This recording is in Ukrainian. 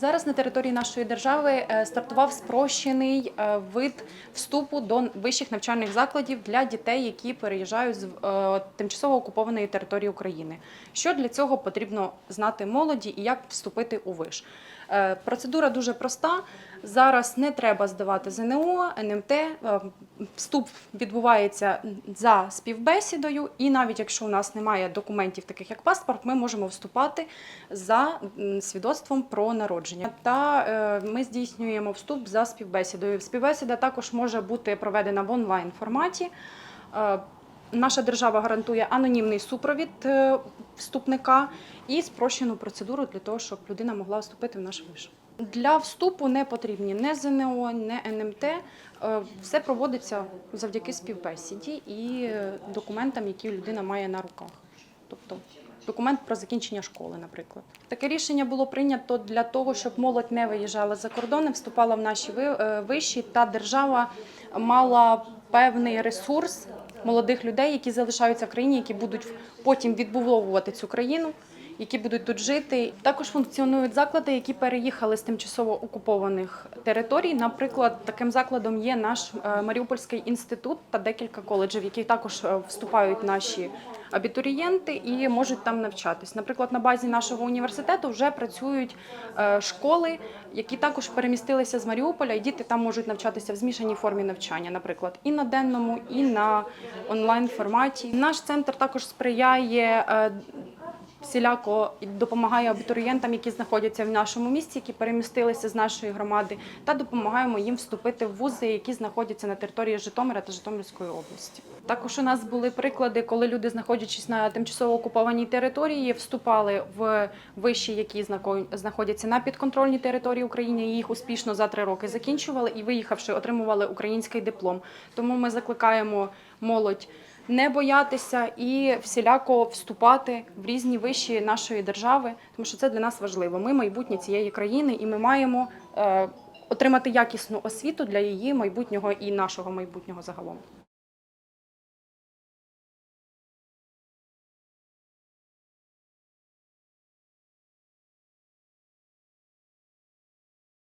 Зараз на території нашої держави е, стартував спрощений е, вид вступу до вищих навчальних закладів для дітей, які переїжджають з е, тимчасово окупованої території України. Що для цього потрібно знати молоді і як вступити у виш? Е, Процедура дуже проста. Зараз не треба здавати ЗНО, НМТ. Е, Вступ відбувається за співбесідою, і навіть якщо у нас немає документів, таких як паспорт, ми можемо вступати за свідоцтвом про народження. Та е, ми здійснюємо вступ за співбесідою. Співбесіда також може бути проведена в онлайн форматі. Наша держава гарантує анонімний супровід е, вступника і спрощену процедуру для того, щоб людина могла вступити в наш виш. Для вступу не потрібні не ЗНО, не НМТ. Все проводиться завдяки співбесіді і е, документам, які людина має на руках. Тобто документ про закінчення школи, наприклад. Таке рішення було прийнято для того, щоб молодь не виїжджала за кордон, не вступала в наші е, виші, та держава мала певний ресурс молодих людей, які залишаються в країні, які будуть потім відбудовувати цю країну. Які будуть тут жити, також функціонують заклади, які переїхали з тимчасово окупованих територій. Наприклад, таким закладом є наш е, Маріупольський інститут та декілька коледжів, які також е, вступають наші абітурієнти і можуть там навчатись. Наприклад, на базі нашого університету вже працюють е, школи, які також перемістилися з Маріуполя, і діти там можуть навчатися в змішаній формі навчання, наприклад, і на денному, і на онлайн форматі. Наш центр також сприяє. Всіляко допомагає абітурієнтам, які знаходяться в нашому місті, які перемістилися з нашої громади, та допомагаємо їм вступити в вузи, які знаходяться на території Житомира та Житомирської області. Також у нас були приклади, коли люди, знаходячись на тимчасово окупованій території, вступали в виші, які знаходяться на підконтрольній території України. і Їх успішно за три роки закінчували і, виїхавши, отримували український диплом. Тому ми закликаємо молодь не боятися і всіляко вступати в різні вищі нашої держави, тому що це для нас важливо. Ми майбутнє цієї країни, і ми маємо е, отримати якісну освіту для її майбутнього і нашого майбутнього загалом.